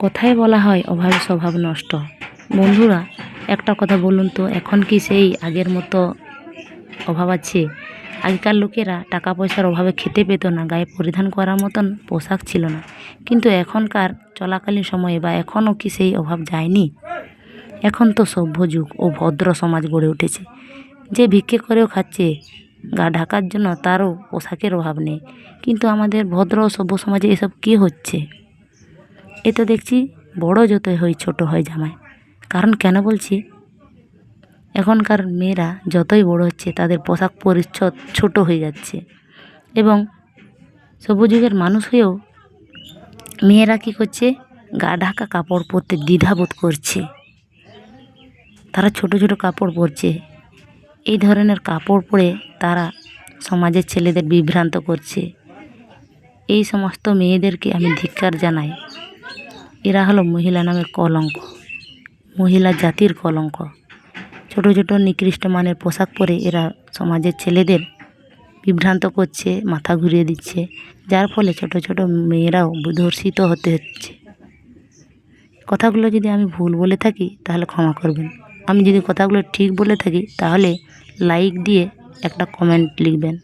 কথায় বলা হয়, অভাবে স্বভাব নষ্ট। বন্ধুরা, একটা কথা বলুন তো, এখন কি সেই আগের মতো অভাব আছে? আগেকার লোকেরা টাকা পয়সার অভাবে খেতে পেত না, গায়ে পরিধান করার মতন পোশাক ছিল না। কিন্তু এখনকার চলাকালীন সময়ে বা এখনও কি সেই অভাব যায়নি? এখন তো সভ্য যুগ ও ভদ্র সমাজ গড়ে উঠেছে। যে ভিক্ষে করেও খাচ্ছে, গা ঢাকার জন্য তারও পোশাকের অভাব নেই। কিন্তু আমাদের ভদ্র ও সভ্য সমাজে এসব কী হচ্ছে? এ তো দেখছি বড় যতই হয় ছোট হয় জামাই। কারণ কেন বলছি? এখনকার মেয়েরা যতই বড় হচ্ছে, তাদের পোশাক পরিচ্ছদ ছোট হয়ে যাচ্ছে। এবং সবুযুগের মানুষ হয়েও মেয়েরা কী করছে? গা ঢাকা কাপড় পরতে দ্বিধাবোধ করছে। তারা ছোট ছোট কাপড় পরছে। এই ধরনের কাপড় পরে তারা সমাজের ছেলেদের বিভ্রান্ত করছে। এই সমস্ত মেয়েদেরকে আমি ধিক্কার জানাই। এরা হলো মহিলা নামের কলঙ্ক। মহিলা জাতির কলঙ্ক। ছোট ছোট, নিকৃষ্ট মানের পোশাক পরে এরা সমাজের ছেলেদের বিভ্রান্ত করছে, মাথা ঘুরিয়ে দিচ্ছে। যার ফলে ছোট ছোট মেয়েরাও ধর্ষিত হতে হচ্ছে। কথাগুলো যদি আমি ভুল বলে থাকি, তাহলে ক্ষমা করবেন। আমি যদি কথাগুলো ঠিক বলে থাকি, তাহলে লাইক দিয়ে একটা কমেন্ট লিখবেন।